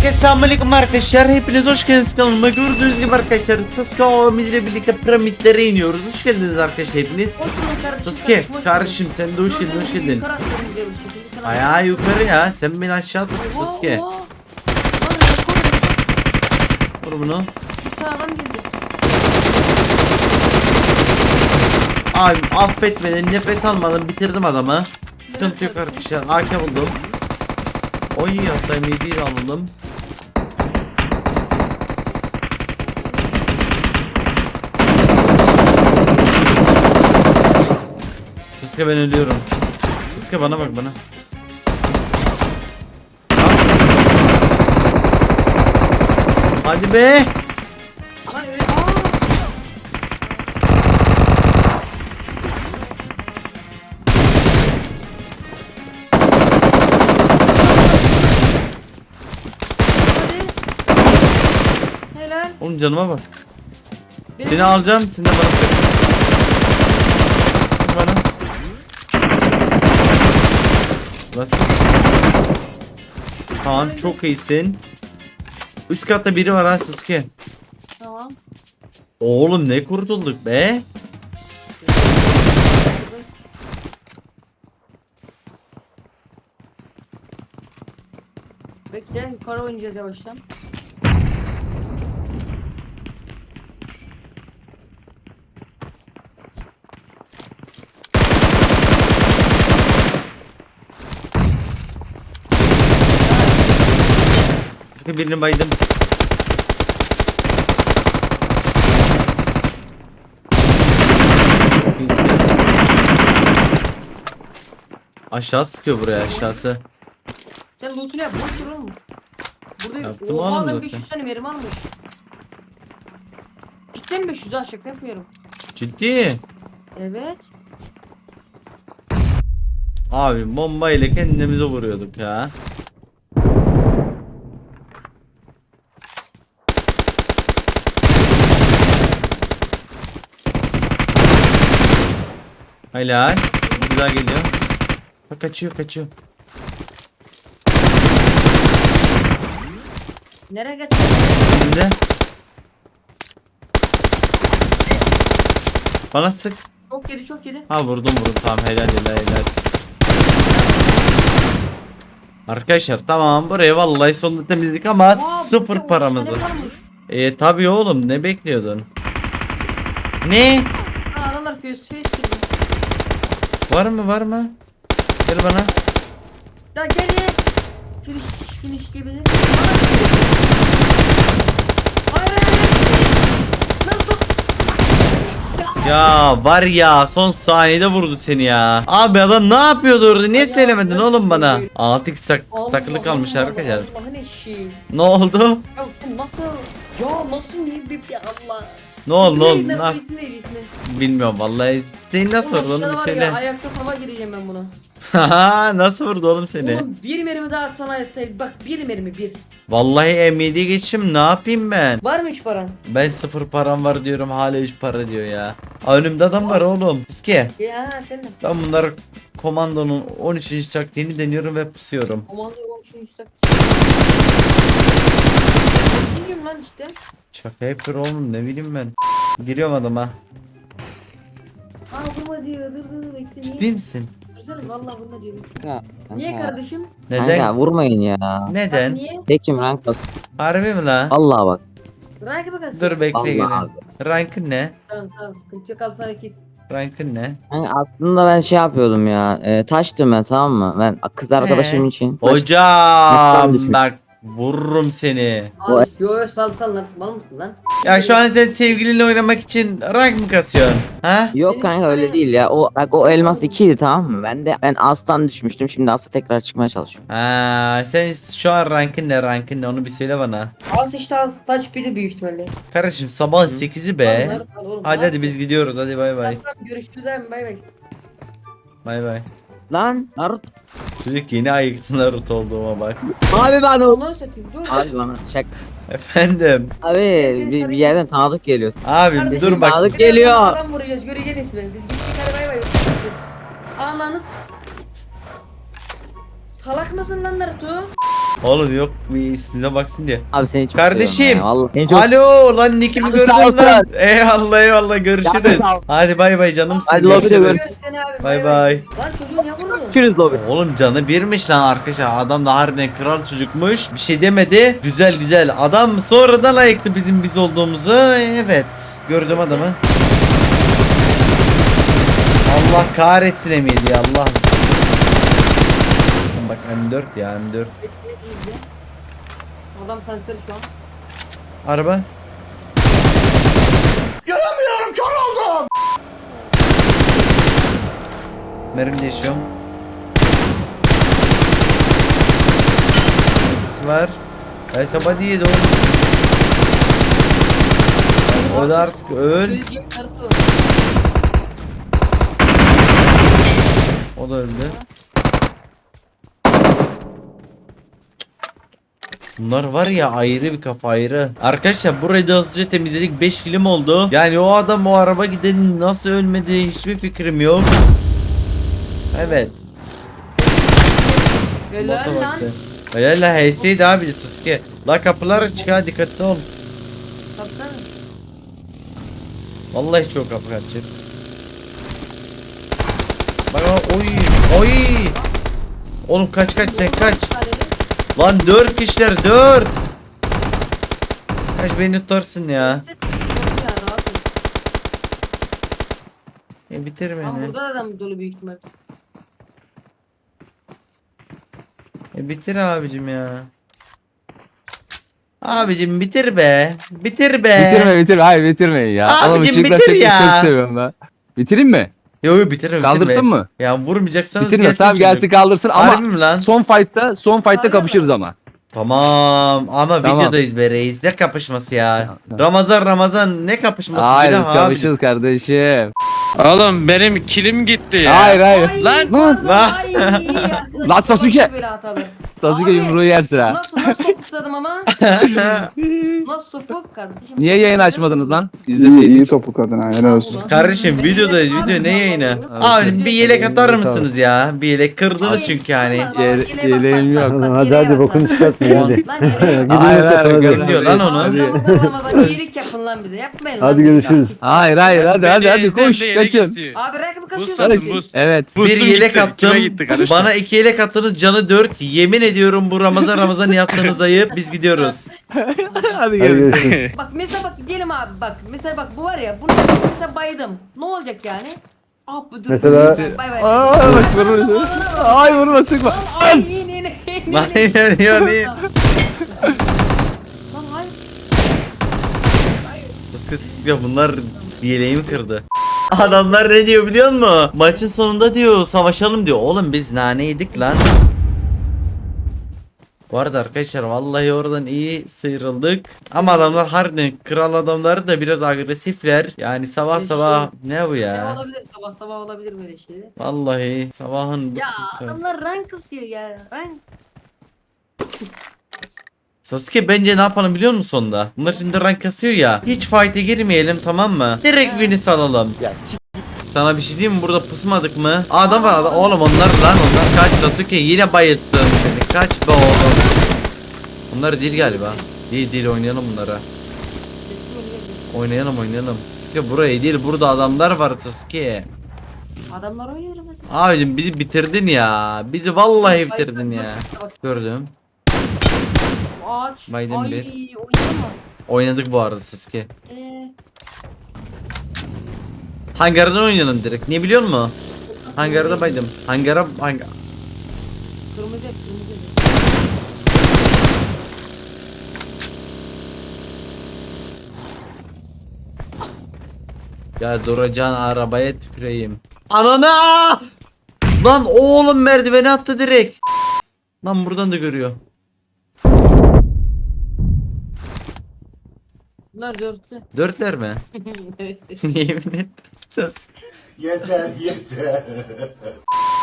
Herkese selamünaleyküm arkadaşlar. Hepiniz hoş geldiniz kanalıma. Gördüğünüz gibi arkadaşlar Sasuke abimiz ile birlikte piramitlere iniyoruz. Hoş geldiniz arkadaşlar hepiniz. Hoş bulduk kardeşim. Sasuke kardeşim, kardeşim sen de hoş geldin hoş geldin. Ayağı yukarı ya. Sen beni aşağı tut. Sasuke. Vur bunu. Abi affetmeden nefes almadan bitirdim adamı. Sıkıntı yok arkadaşlar. AK buldum. Oy hatta de aldım. Sasuke ben ölüyorum. Sasuke bana bak bana. Hadi be. Lan öyle. Aa. Hadi. Helal. Oğlum canıma bak. Benim- Seni alacağım, sen de bana bırak. Sık bana. Bas. Tamam, çok iyisin. Üst katta biri var ha Sasuke. Tamam. Oğlum ne kurtulduk be. Bekle yukarı oynayacağız yavaştan. Birini baydım. Aşağı sıkıyor buraya aşağısı. Sen lootunu yap. Boş dur oğlum. Burada Yaptım Oha oğlum lan zaten. 500 tane merim almış. Cidden 500 ha şaka yapmıyorum. Ciddi. Evet. Abi bomba ile kendimize vuruyorduk ya. Helal. Güzel geliyor. Bak kaçıyor kaçıyor. Nereye kaçtın? Şimdi. Bana sık. Çok yedi çok yedi. Ha vurdum vurdum tamam helal helal helal. Arkadaşlar tamam buraya vallahi sonunda temizlik ama Aa, sıfır paramız 30 tane var. kalmış. E tabi oğlum ne bekliyordun? Ne? Aralar face girdi. Var mı var mı? Gel bana. Ya ye. Finish finish diyebilir. Ya var ya son saniyede vurdu seni ya. Abi adam ne yapıyordu orada? Niye söylemedin oğlum bana? 6 sak takılı kalmış arkadaşlar. Ne oldu? Ya nasıl? Ya nasıl niye bir Allah. Ne oldu ne oldu? Bilmiyorum vallahi. Seni nasıl Oğlum vurdu aşağıda bir var söyle. Ya, ayakta tava gireceğim ben buna. Haha nasıl vurdu oğlum seni? Oğlum bir mermi daha atsana hayatta. Bak bir mermi bir. Vallahi M7'ye geçim ne yapayım ben? Var mı üç paran? Ben sıfır param var diyorum hala 3 para diyor ya. Aa, önümde adam var oğlum. Suske. Ya efendim. Ben bunlar komandonun 13. taktiğini deniyorum ve pusuyorum. Komando komşunun üstte. Bilmiyorum lan işte. Şaka yapıyor oğlum ne bileyim ben. Giriyorum adama. Aa vurma diyor. Dur dur bekle. Ciddi Niye? misin? Dursana valla vurma diyor. Kanka, Niye kanka. kardeşim? Neden? Kanka vurmayın ya. Neden? Niye? Tekim rank bas. Harbi mi lan? Vallahi bak. Ranka bakasın. Dur bekle Vallahi abi. Rankın ne? Tamam tamam sıkıntı yok al sana kit. Rankın ne? Kanka aslında ben şey yapıyordum ya. E, taştım ben tamam mı? Ben kız arkadaşım Ee? için. taş- Hocam düşmüş. bak vururum seni. Abi yo yo sal sal lan. Mal mısın lan? Ya şu an sen sevgilinle oynamak için rank mı kasıyorsun? Ha? Yok kanka öyle değil ya. O bak o elmas 2 idi tamam mı? Ben de ben astan düşmüştüm. Şimdi asa tekrar çıkmaya çalışıyorum. Ha, sen şu an rankın ne rankın ne onu bir söyle bana. Az işte az taç biri büyük ihtimalle. Kardeşim sabah 8'i be. Al, al oğlum, Hadi hadi biz gidiyoruz hadi bay bay. Tamam, tamam, görüşürüz abi bay bay. Bay bay. Lan Naruto. Çocuk yeni ayıktı Naruto olduğuma bak. Abi bana Onları satayım dur. Abi bana şak. Efendim. Abi bir, bir yerden tanıdık geliyor. Abi Kardeşim, dur bak. Balık Bir geliyor. Adam vuracağız göreceksin ismini. Biz gittik hadi bay bay. Ananız. salak mısın lan Naruto? Oğlum yok bir ismine baksın diye. Abi seni çok Kardeşim. ya, vallahi. Çok- Alo lan Nick'imi Abi gördün sağ ol, lan. Eyvallah eyvallah görüşürüz. Hadi bay bay canımsın. Hadi lobide görüşürüz. görüşürüz. Seni abi. Bay bay. Lan çocuğu ne vurdun? Görüşürüz lobi. Oğlum canı birmiş lan arkadaşlar. Adam da harbiden kral çocukmuş. Bir şey demedi. Güzel güzel. Adam sonradan ayıktı bizim biz olduğumuzu. Evet. Gördüm adamı. Allah kahretsin emiydi ya Allah. Bak M4 ya M4. Adam kanser şu an. Araba. Göremiyorum kör oldum. Merim değişiyorum. Sis var. Ay sabah diye de oğlum. Öl artık öl. O da öldü. Bunlar var ya ayrı bir kafa ayrı. Arkadaşlar burayı da hızlıca temizledik 5 kilim oldu. Yani o adam o araba giden nasıl ölmedi hiçbir fikrim yok. Evet. Helal bak lan. sen. Helal la HS'ydi abi Sasuke. La kapılar açık ha dikkatli ol. Kaptan. Vallahi çok kapı kaçır. Bak oy oy. Oğlum kaç kaç sen kaç. Lan 4 kişiler 4. Kaç beni tutarsın ya. E bitir Ama beni. burada da adam dolu büyük ihtimal. E bitir abicim ya. Abicim bitir be. Bitir be. Bitirme bitirme hayır bitirmeyin ya. Abicim, Oğlum bitir ya. Çok seviyorum ben. Bitireyim mi? Yo yo bitirme bitirme. Kaldırsın mı? Ya vurmayacaksanız Bitirme gelsin tamam gelsin kaldırsın Harbi ama mi lan? son fight'ta son fight'ta Harbi kapışırız ama. Tamam ama Tamam. videodayız be reis. Ne kapışması ya? Tamam. Ramazan Ramazan ne kapışması? Hayır Günah abi. kapışırız kardeşim. Oğlum benim kilim gitti ya. Hayır hayır. Ay, Lan. Lan. iyi. Lan Sasuke. Sasuke Abi. yumruğu yersin ha. Nasıl nasıl top tutadım ama? Nasıl topu kardeşim? Niye yayın açmadınız lan? İyi, İzleseydin. iyi topu kadın helal olsun. Kardeşim videodayız video ne yayını? Abi, Abi bir yelek atar mısınız ya? Bir yelek kırdınız çünkü yani. Yele- yeleğim yok. Hadi hadi bokunu bak. çıkartmayın hadi. Lan yeleğe bak. Hayır hayır görün. Diyor lan onu. Hadi. Ramazan Ramazan iyilik yapın lan bize. Yapmayın lan. Hadi görüşürüz. Hayır hayır hadi hadi hadi koş yelek kaçın. istiyor. Abi rakı mı Buz kasıyorsun? satın buz. Evet. Bir yelek gitti. attım. Kime gitti kardeşim? Bana iki yelek attınız canı dört. Yemin ediyorum bu Ramazan Ramazan yaptığınız ayıp. Biz gidiyoruz. Hadi Hadi görüşürüz. Bak mesela bak diyelim abi bak. Mesela bak bu var ya. Bunu mesela baydım. Ne olacak yani? Ah bu dur. Mesela- Bay bay. Aa bak vurma. Ay vurma sıkma. Lan ay in in in. Lan yanıyor değil. Lan ay. Sıska sıska bunlar yeleğimi kırdı. Adamlar ne diyor biliyor musun? Maçın sonunda diyor savaşalım diyor. Oğlum biz nane yedik lan. Bu arada arkadaşlar vallahi oradan iyi sıyrıldık. Ama adamlar harbiden kral adamları da biraz agresifler. Yani sabah sabah ne bu Ne ya? olabilir sabah sabah olabilir böyle şeyler. Vallahi sabahın Ya adamlar rank kısıyor ya. Rank. Sasuke bence ne yapalım biliyor musun sonunda? Bunlar şimdi rank kasıyor ya. Hiç fight'e girmeyelim tamam mı? Direkt win'i salalım. Sana bir şey diyeyim mi? Burada pusmadık mı? Adam var adam. Oğlum onlar lan onlar kaç Sasuke yine bayılttım seni. Kaç be oğlum. Bunlar değil galiba. Değil değil oynayalım bunlara. Oynayalım oynayalım. Sasuke buraya değil burada adamlar var Sasuke. Adamlar oynuyor mesela. Abicim bizi bitirdin ya. Bizi vallahi bitirdin ya. Gördüm. Ağaç. Biden Ay bir. Oynadık bu arada Sasuke. Eee. Hangardan oynayalım direkt. Niye biliyor musun? Hangarda baydım. Hangara hang Kırmızı yap, kırmızı yap. Ya duracağın arabaya tüküreyim. Anana! Lan oğlum merdiveni attı direkt. Lan buradan da görüyor. Bunlar dörtlü. Dörtler mi? Yemin et. Yeter yeter.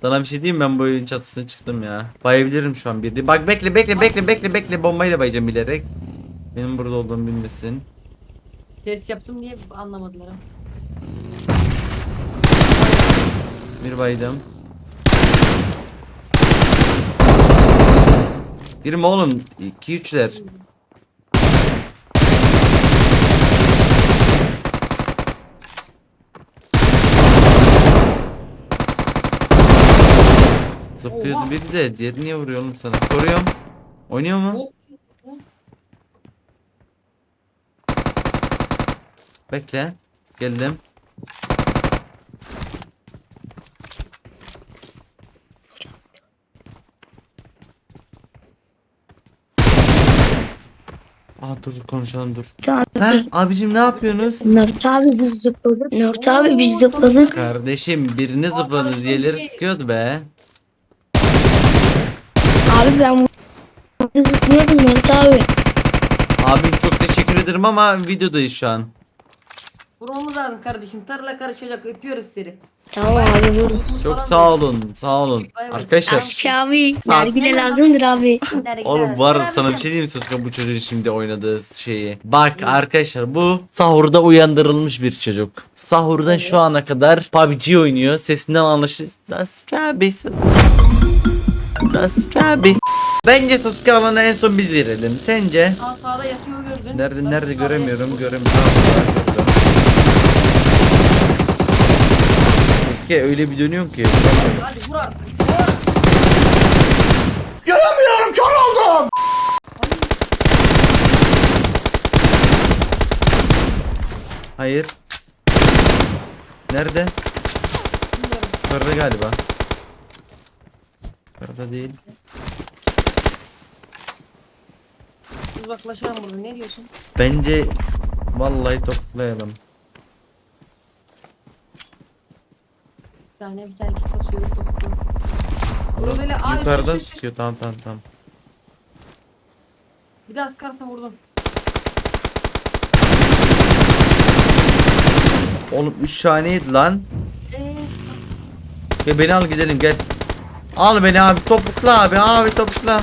Sana bir şey diyeyim ben bu oyun çatısına çıktım ya. Bayabilirim şu an bir. Bak bekle bekle bekle bekle bekle bombayla bayacağım bilerek. Benim burada olduğumu bilmesin. Test yaptım diye anlamadılar ha. Bir baydım. Girme oğlum. 2 3'ler. Zıplıyordu Oha. biri de diğeri niye vuruyor oğlum sana? Koruyorum. Oynuyor mu? Bekle. Geldim. Aa dur konuşalım dur. Ha, Abi, abicim ne yapıyorsunuz? Nurt abi biz zıpladık. Nurt abi biz zıpladık. Kardeşim birini zıpladınız diğerleri sıkıyordu be. Abi ben bu zıplıyordum Nurt abi. Abim çok teşekkür ederim ama videodayız şu an. Vurmamız lazım kardeşim. Tarla karışacak. Öpüyoruz seni. Tamam abi vur. Çok sağ olun, sağ olun. Bay bay. Arkadaşlar Aşkı abi. Sağ ol. Nargile lazımdır abi. Oğlum var sana bir şey diyeyim mi Sasuke bu çocuğun şimdi oynadığı şeyi. Bak arkadaşlar bu sahurda uyandırılmış bir çocuk. Sahurdan şu ana kadar PUBG oynuyor. Sesinden anlaşılıyor. Sasuke abi Sasuke. Sasuke abi. Bence Sasuke alanı en son biz girelim. Sence? Aa sağda yatıyor gördün. Nerede Bak, nerede sağda göremiyorum yatıyor. göremiyorum. Sasuke öyle bir dönüyorsun ki. Hadi vur artık. Vur. Hayır. Nerede? Bilmiyorum. Yukarıda galiba. Yukarıda değil. Uzaklaşalım burada. Ne diyorsun? Bence vallahi toplayalım. Bir tane bir tane kit basıyorum. topluyorum. Bunu böyle aa, üst, Yukarıdan üst, üst. sıkıyor tamam tamam tamam. Bir daha sıkarsa vurdum. Oğlum 3 taneydi lan. Eee Ya beni al gidelim gel. Al beni abi topukla abi abi topukla.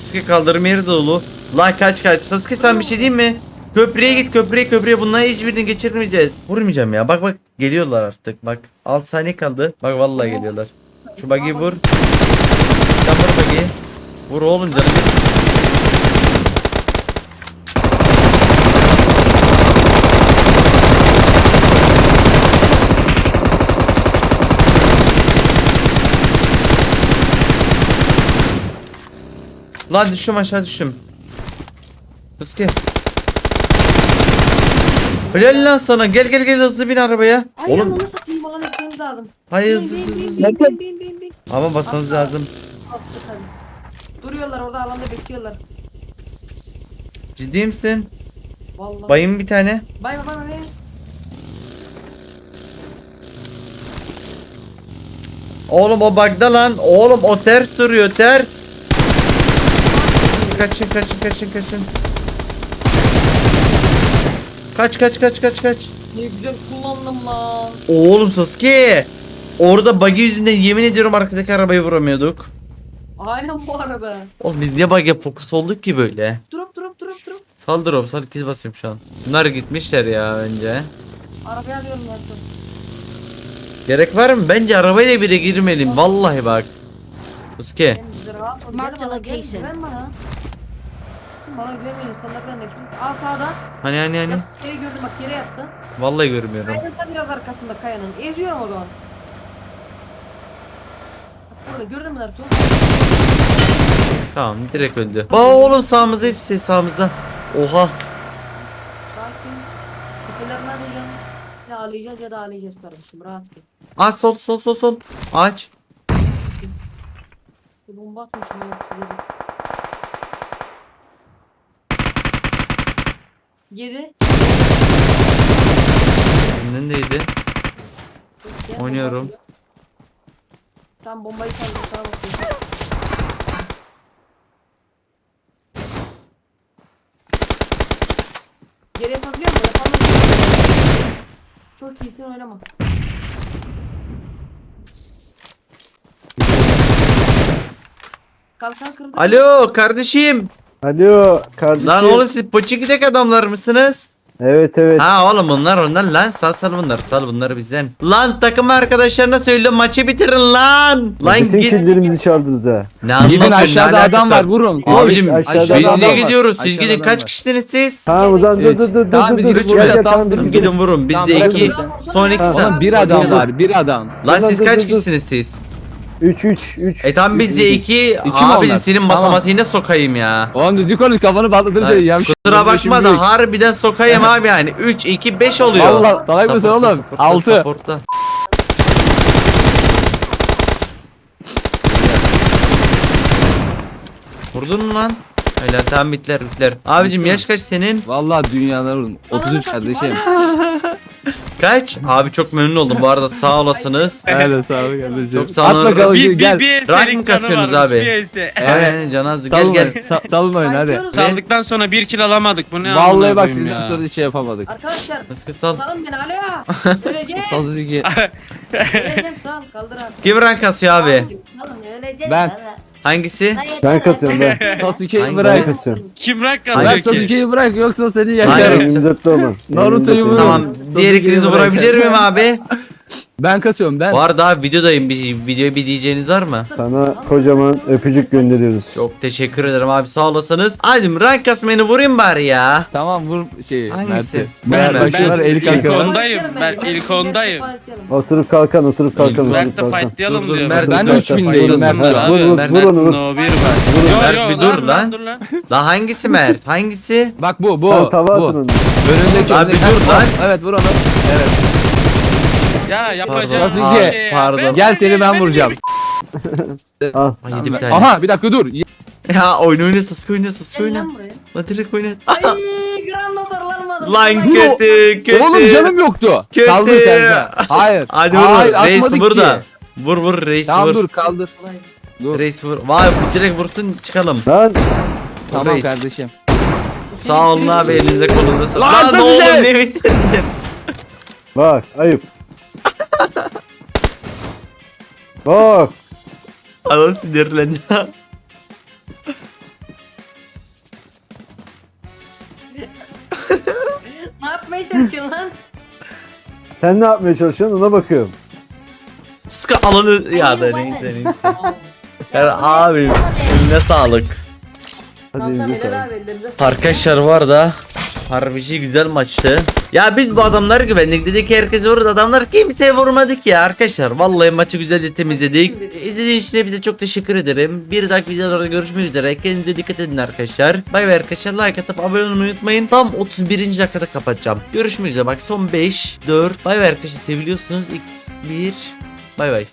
Sasuke kaldırım yeri dolu. Lan kaç kaç. Sasuke sen bir şey diyeyim mi? Köprüye git köprüye köprüye bunları hiçbirini geçirmeyeceğiz. Vurmayacağım ya bak bak geliyorlar artık bak. 6 saniye kaldı. Bak vallahi geliyorlar. Şu bug'i vur. Sen vur bug'i. Vur oğlum canım. Lan düştüm aşağı düştüm. Sasuke. Helal lan sana gel gel gel hızlı bin arabaya. Ay Oğlum onu satayım alan etmemiz lazım. hayır Bin, hızlı bin, hızlı bin, hızlı. bin, bin, bin, bin, bin. Ama basmanız Atla. lazım. Tabii. Duruyorlar orada alanda bekliyorlar. Ciddi misin? Vallahi. Bayım bir tane. Bay bay bay bay. Oğlum o bug'da lan. Oğlum o ters duruyor ters. Kaçın kaçın kaçın kaçın. Kaç kaç kaç kaç kaç. Ne güzel kullandım lan. Oğlum Sasuke. Orada bug'i yüzünden yemin ediyorum arkadaki arabayı vuramıyorduk. Aynen bu arada. Oğlum biz niye bug'e fokus olduk ki böyle? Durup durup durup durup. Sal drop sal kill basıyorum şu an. Bunlar gitmişler ya önce. Arabaya alıyorum zaten. Gerek var mı? Bence arabayla bile girmeyelim. Vallahi bak. Sasuke. Rahat ol. Bana, gel, location. Güven bana. Bana güvenmeyin insanlardan nefret. Aa sağda. Hani hani hani. Yat, yere gördüm bak yere yattı. Vallahi görmüyorum. Kayanın tam biraz arkasında kayanın. Eziyorum o zaman. Bak burada gördün mü Naruto? Tamam direkt öldü. Bak oğlum sağımızda hepsi sağımızda. Oha. Sakin. Tepelerini arayacağım. Ya ağlayacağız ya da ağlayacağız kardeşim. Rahat gel. Aa sol sol sol sol. Aç. Bomba atmış sileri. Yedi. Önündeydi. Gel, Oynuyorum. bomba atıyor. Bombayı saldım sana bakıyorum. Geri yapabiliyor musun? Yapamıyorum. Çok iyisin oynama. Kalkan kırdı. Alo kardeşim. Alo kardeşim. Lan oğlum siz Poçiki'deki adamlar mısınız? Evet evet. Ha oğlum bunlar onlar lan sal sal bunları sal bunları bizden. Lan takım arkadaşlarına söyle maçı bitirin lan. Lan Bütün git. killerimizi çaldınız ha. Ne Gidin anlatıyorsun, ne aşağıda alakası adam var vurun. Koş. Abicim Aşağıda biz adam niye var. gidiyoruz? Siz Aşağıda gidin adam kaç var. kişisiniz siz? Tamam o zaman dur dur dur dur Tamam, dur biz dur. Gel gel tamam, tamam biz biz Gidin vurun biz Tamam, de bırakın iki. sen. Son iki Tamam. Oğlum bir adam var bir adam. Lan siz dur, kaç dur, dur. kişisiniz siz? 3 3 3. E tam biz de iki. mi Abicim onlar? senin Tamam. matematiğine sokayım ya. Oğlum düzgün konuş kafanı patlatırsa Ay, ya. Kusura bakma da harbiden sokayım abi yani. 3 2 5 oluyor. Allah, salak mısın Supportla, oğlum? supportla, Altı. supportla. Vurdun mu lan? Öyle tamam bitler bitler. Abicim yaş kaç senin? Vallahi dünyalar. Ananı 33 satayım, kardeşim. Kaç? Abi çok memnun oldum bu arada sağ olasınız. Evet sağ ol kardeşim. Çok sağ olun. Bir, gel. bir, bir Rank eserin kasıyorsunuz abi. bir ese. Aynen Canazı gel gel. sa- Salın oyun hadi. Saldıktan sonra bir kill alamadık. Bu ne Vallahi amına bak koyayım sizden ya. sonra şey yapamadık. Arkadaşlar Nasıl sal? salın beni alo. Öleceğim. Sasuke. Öleceğim sal kaldır abi. Kim rank kasıyor abi? Salın öleceğim. Ben. Hangisi? Ben kasıyorum ben. Sasuke'yi bırak. Ben kasıyorum. Kim rank Hangisi? Bırak kazıyor ki? Sasuke'yi bırak yoksa seni Hangisi? yakarım. 24'te olun. Naruto'yu 24'te. vurun. Tamam. Diğer ikinizi vurabilir bırak. miyim abi? Ben kasıyorum ben. Bu arada abi videodayım. Bir, videoya bir diyeceğiniz var mı? Sana kocaman öpücük gönderiyoruz. Çok teşekkür ederim abi sağ olasınız. Hadi rank kasmayını vurayım bari ya. Tamam vur şeyi. Hangisi? Mert'i. Ben- Ben, başıyorlar ben- ilk ondayım, ben ilk ondayım. Oturup kalkan oturup kalkan oturup Mert de kalkan. fightlayalım Dur, dur, diyor. Mert, Ben dur, 3000'deyim dur, Mert. Abi, Vur vur Mert, vur onu vur. No bir var. Mert, yo bir dur lan, dur lan. La hangisi Mert? Hangisi? Bak bu bu. Tamam tava bu. atın onu. Önündeki Abi önündeki. dur lan. Evet vur onu. Evet. Ya yapacağım Sasuke, bir şey ya. pardon. Gel seni ben vuracağım. Al. Ay yedi bir tane. Aha bir dakika dur. Ya oyna oyna Sasuke oyna Sasuke Gel oyna. lan buraya. Lan direkt oyna. Ay gram da zorlanmadım. Lan Ay, kötü kötü. Oğlum canım yoktu. Kötü. Kaldır kanka. Hayır. Hadi vur Hayır, vur. Reis atmadık burada. ki. Vur vur reis Tamam vur. dur kaldır. Kolay. Dur. Reis vur. Vay bu direkt vursun çıkalım. Lan Tamam Reis. kardeşim. Sağ olun abi elinize kolunuza sağlık. Lan Lan ne oğlum ne bitirdin? bak ayıp. Bak. Adam sinirlendi. Ne yapmaya çalışıyorsun lan? Sen ne yapmaya çalışıyorsun ona bakıyorum. Sıkı alanı ya da neyse neyse. Ya abi eline sağlık. Hadi elinize sağlık. Arkadaşlar var da harbici güzel maçtı. Ya biz bu adamları güvendik dedik ki herkese vurdu adamlar kimseye vurmadık ya arkadaşlar. Vallahi maçı güzelce temizledik. İzlediğiniz için hepinize çok teşekkür ederim. Bir dahaki videolarda görüşmek üzere. Kendinize dikkat edin arkadaşlar. Bay bay arkadaşlar like atıp abone olmayı unutmayın. Tam 31. dakikada kapatacağım. Görüşmek üzere bak son 5 4 bay bay arkadaşlar seviliyorsunuz. 1 bay bay.